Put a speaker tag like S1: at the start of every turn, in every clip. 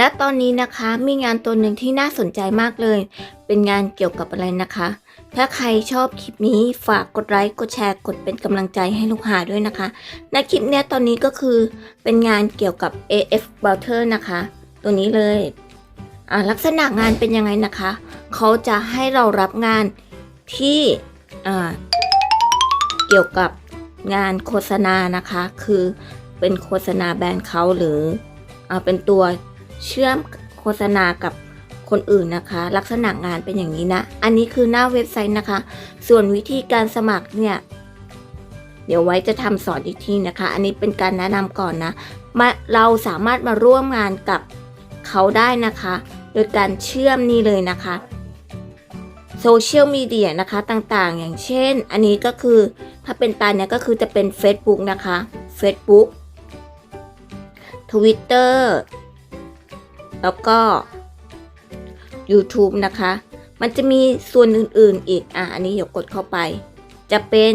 S1: ณตอนนี้นะคะมีงานตัวหนึ่งที่น่าสนใจมากเลย เป็นงานเกี่ยวกับอะไรนะคะ ถ้าใครชอบคลิปนี้ฝากกดไลค์กดแชร์กดเป็นกำลังใจให้ลูกหาด้วยนะคะ ในคลิปเนี้ยตอนนี้ก็คือเป็นงานเกี่ยวกับ AF b o u t e r นะคะ ตัวนี้เลยลักษณะงานเป็นยังไงนะคะ เขาจะให้เรารับงานที่เกี่ยวกับงานโฆษณานะคะ คือเป็นโฆษณาแบรนด์เขาหรืออเป็นตัว เชื่อมโฆษณากับคนอื่นนะคะ ลักษณะงานเป็นอย่างนี้นะ อันนี้คือหน้าเว็บไซต์นะคะ ส่วนวิธีการสมัครเนี่ยเดี๋ยวไว้จะทำสอนอีกทีนะคะ อันนี้เป็นการแนะนำก่อนนะมาเราสามารถมาร่วมงานกับเขาได้นะคะ โดยการเชื่อมนี่เลยนะคะโซเชียลมีเดียนะคะต่างๆ อย่างเช่น อันนี้ก็คือถ้าเป็นตาเนี่ยก็คือจะเป็น Facebook นะคะ Facebook Twitter แล้วก็ YouTube นะคะ มันจะมีส่วนอื่นๆอีก อะ อันนี้เดี๋ยวกดเข้าไป จะเป็น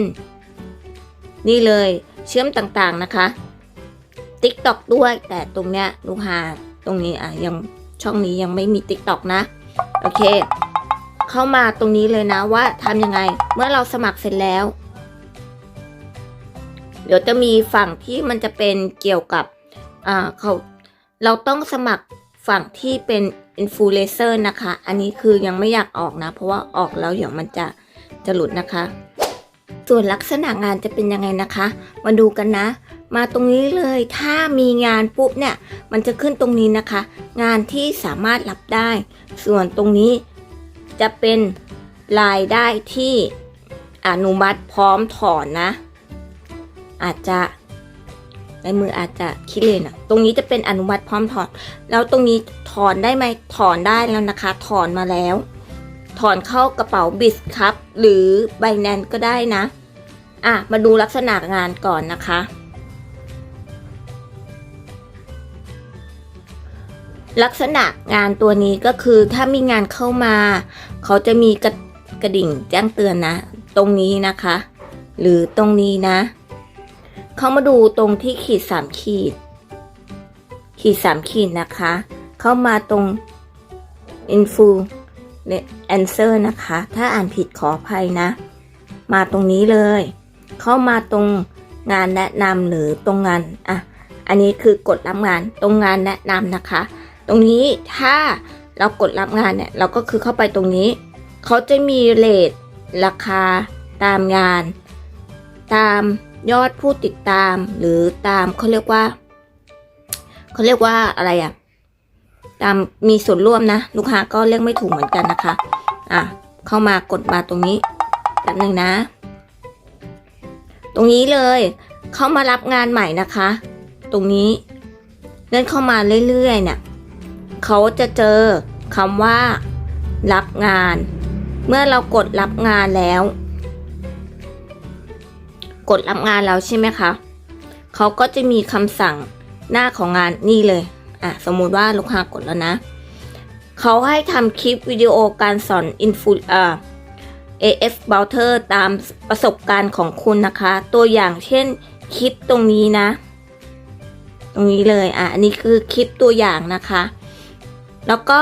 S1: นี่เลยเชื่อมต่างๆนะคะ TikTok ด้วย แต่ตรงเนี้ยลูกหาตรงนี้อะยังช่องนี้ยังไม่มี TikTok นะ โอเค เข้ามาตรงนี้เลยนะว่าทำยังไง เมื่อเราสมัครเสร็จแล้ว เดี๋ยวจะมีฝั่งที่มันจะเป็นเกี่ยวกับ อ่าเขาเราต้องสมัคร ฝั่งที่เป็นอินฟลูเอนเซอร์นะคะ อันนี้คือยังไม่อยากออกนะ เพราะว่าออกแล้วเดี๋ยวมันจะจะหลุดนะคะ ส่วนลักษณะงานจะเป็นยังไงนะคะ มาดูกันนะ มาตรงนี้เลยถ้ามีงานปุ๊บเนี่ย มันจะขึ้นตรงนี้นะคะ งานที่สามารถรับได้ ส่วนตรงนี้จะเป็นรายได้ที่อนุมัติพร้อมถอนนะ อาจจะ ในมืออาจจะคิดเลยนะตรงนี้จะเป็นอนุมัติพร้อมถอน แล้วตรงนี้ถอนได้ไหมถอนได้แล้วนะคะ ถอนมาแล้ว ถอนเข้ากระเป๋าบิสครับ หรือไบแนนก็ได้นะ อะ มาดูลักษณะงานก่อนนะคะ ลักษณะงานตัวนี้ก็คือถ้ามีงานเข้ามา เขาจะมีกระกระดิ่งแจ้งเตือนนะ ตรงนี้นะคะ หรือตรงนี้นะ เขามาดูตรงที่ขีดสามขีด ขีดสามขีดนะคะ เข้ามาตรง info answer นะคะ ถ้าอ่านผิดขออภัยนะ มาตรงนี้เลย เข้ามาตรงงานแนะนำหรือตรงงานอะอันนี้คือกดรับงานตรงงานแนะนำนะคะ ตรงนี้ถ้าเรากดรับงานเนี่ยเราก็คือเข้าไปตรงนี้ เขาจะมีเลทราคาตามงาน ตาม ยอดผู้ติดตามหรือตามเขาเรียกว่าเขาเรียกว่าอะไรอะตามมีส่วนร่วมนะ ลูกค้าก็เรียกไม่ถูกเหมือนกันนะคะ อะ เข้ามากดมาตรงนี้กันหนึ่งนะ ตรงนี้เลย เข้ามารับงานใหม่นะคะ ตรงนี้เลื่อนเข้ามาเรื่อยๆ เนี่ยเขาจะเจอคำว่า รับงาน เมื่อเรากดรับงานแล้ว กดรับงานแล้วใช่ไหมคะเขาก็จะมีคำสั่งหน้าของงานนี่เลยอะสมมุติว่าลูกค้ากดแล้วนะเขาให้ทำคลิปวิดีโอการสอนอินฟูเอ่อ AF b o u t e r ตามประสบการณ์ของคุณนะคะ ตัวอย่างเช่นคลิปตรงนี้นะ ตรงนี้เลยอะอันนี้คือคลิปตัวอย่างนะคะ แล้วก็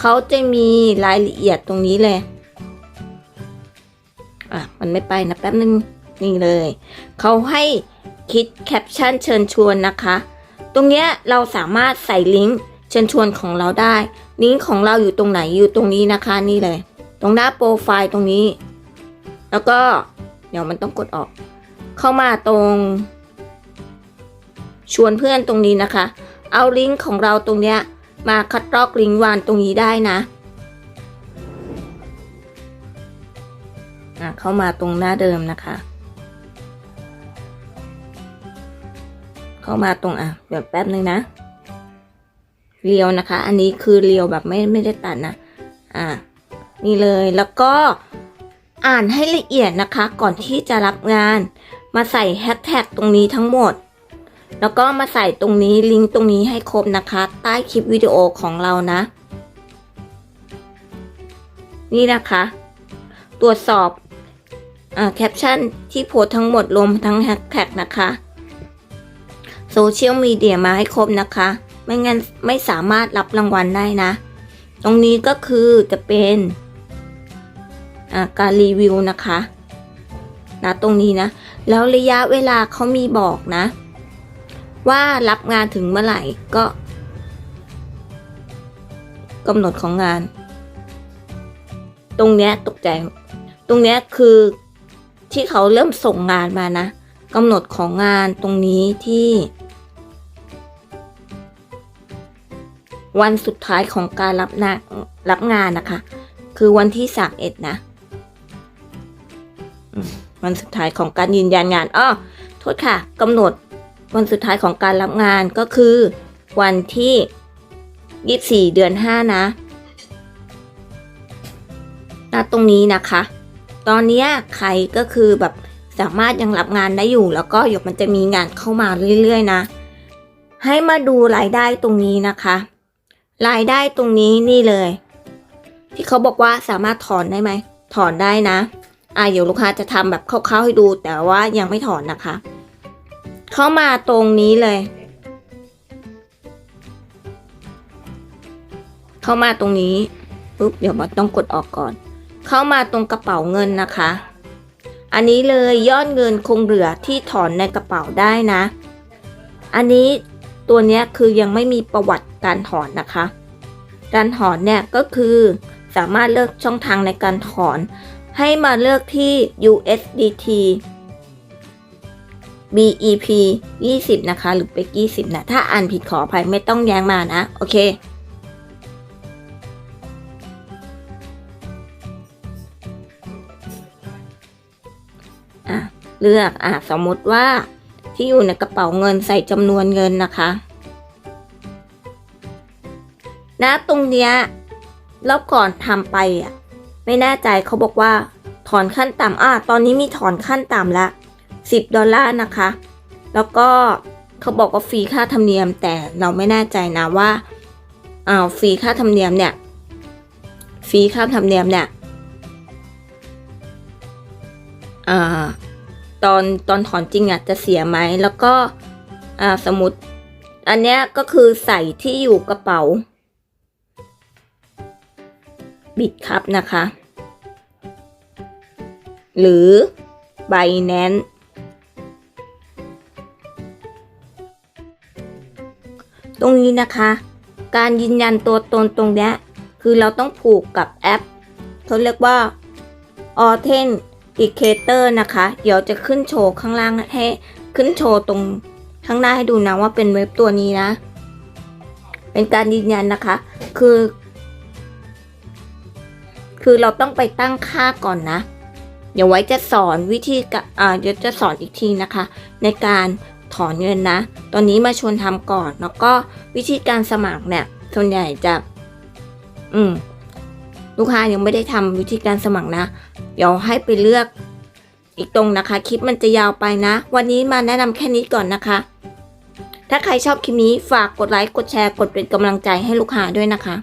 S1: เขาจะมีรายละเอียดตรงนี้เลย อะ มันไม่ไปนะแป๊บนึง นี่เลย เขาให้คิดแคปชั่นเชิญชวนนะคะ ตรงเนี้ยเราสามารถใส่ลิงก์เชิญชวนของเราได้ ลิงก์ของเราอยู่ตรงไหนอยู่ตรงนี้นะคะนี่เลย ตรงหน้าโปรไฟล์ตรงนี้ แล้วก็เดี๋ยวมันต้องกดออก เข้ามาตรง ชวนเพื่อนตรงนี้นะคะ เอาลิงก์ของเราตรงเนี้ยมาคัดลอกลิงก์วานตรงนี้ได้นะอะเข้ามาตรงหน้าเดิมนะคะ เข้ามาตรงอะเดี๋ยวแป๊บนึงนะเรียวนะคะ อันนี้คือเรียวแบบไม่ไม่ได้ตัดนะ อะนี่เลยแล้วก็อ่านให้ละเอียดนะคะ ก่อนที่จะรับงาน มาใส่แฮชแท็กตรงนี้ทั้งหมด แล้วก็มาใส่ตรงนี้ลิงก์ตรงนี้ให้ครบนะคะ ใต้คลิปวิดีโอของเรานะ นี่นะคะ ตรวจสอบแคปชั่นที่โพสทั้งหมดรวมทั้งแฮชแท็กนะคะ โซเชียลมีเดียมาให้ครบนะคะ ไม่งั้นไม่สามารถรับรางวัลได้นะ ตรงนี้ก็คือจะเป็นการรีวิวนะคะนะตรงนี้นะ แล้วระยะเวลาเขามีบอกนะ ว่ารับงานถึงเมื่อไหร่ก็กำหนดของงาน ตรงเนี้ยตกใจ ตรงเนี้ยคือที่เขาเริ่มส่งงานมานะกำหนดของงานตรงนี้ที่ วันสุดท้ายของการรับนารับงานนะคะ คือวันที่สามเอ็ดนะอืมวันสุดท้ายของการยืนยันงานอ้อโทษค่ะกำหนดวันสุดท้ายของการรับงานก็คือ วันที่ยี่สี่เดือนห้านะณตรงนี้นะคะ ตอนเนี้ยใครก็คือแบบสามารถยังรับงานได้อยู่ แล้วก็เดี๋ยวมันจะมีงานเข้ามาเรื่อยๆนะ ให้มาดูรายได้ตรงนี้นะคะ รายได้ตรงนี้นี่เลย ที่เขาบอกว่าสามารถถอนได้ไหม ถอนได้นะ อ่าเดี๋ยวลูกค้าจะทำแบบคร่าวๆให้ดู แต่ว่ายังไม่ถอนนะคะ เข้ามาตรงนี้เลย เข้ามาตรงนี้ปุ๊บเดี๋ยวบอสต้องกดออกก่อน เข้ามาตรงกระเป๋าเงินนะคะ อันนี้เลยยอดเงินคงเหลือที่ถอนในกระเป๋าได้นะ อันนี้ ตัวนี้คือยังไม่มีประวัติการถอนนะคะ การถอนเนี่ยก็คือสามารถเลือกช่องทางในการถอน ให้มาเลือกที่ USDT BEP 20 นะคะ หรือเป็ก20 นะ ถ้าอ่านผิดขออภัยไม่ต้องแย้งมานะ โอเค อะ เลือก อะ สมมติว่า ที่อยู่ในกระเป๋าเงินใส่จำนวนเงินนะคะนะตรงเนี้ยรอบก่อนทำไปอะไม่แน่ใจเขาบอกว่า ถอนขั้นต่ำอะตอนนี้มีถอนขั้นต่ำละ10ดอลลาร์นะคะ แล้วก็เขาบอกว่าฟรีค่าธรรมเนียม แต่เราไม่แน่ใจนะว่าอ่าวฟรีค่าธรรมเนียมเนี่ยฟรีค่าธรรมเนียมเนี่ยอ่า ตอนตอนถอนจริงอะจะเสียไหมแล้วก็อ่าสมมติอันเนี้ยก็คือใส่ที่อยู่กระเป๋า บิดครับนะคะ หรือ b i n a n c e ตรงนี้นะคะ การยืนยันตัวตนตรงเนี้ยคือเราต้องผูกกับแอปเขาเรียกว่า Authenticator นะคะ เดี๋ยวจะขึ้นโชว์ข้างล่างให้ขึ้นโชว์ตรงข้างหน้าให้ดูนะว่าเป็นเว็บตัวนี้นะ เป็นการยืนยันนะคะ คือ คือเราต้องไปตั้งค่าก่อนนะ เดี๋ยวไว้จะสอนวิธีกะอ่าเดี๋ยวจะสอนอีกทีนะคะ ในการถอนเงินนะ ตอนนี้มาชวนทำก่อน แล้วก็วิธีการสมัครเนี่ย ส่วนใหญ่จะ อืม ลูกค้ายังไม่ได้ทำวิธีการสมัครนะ เดี๋ยวให้ไปเลือกอีกตรงนะคะ คลิปมันจะยาวไปนะ วันนี้มาแนะนำแค่นี้ก่อนนะคะ ถ้าใครชอบคลิปนี้ฝากกดไลค์กดแชร์กดเป็นกำลังใจให้ลูกค้าด้วยนะคะ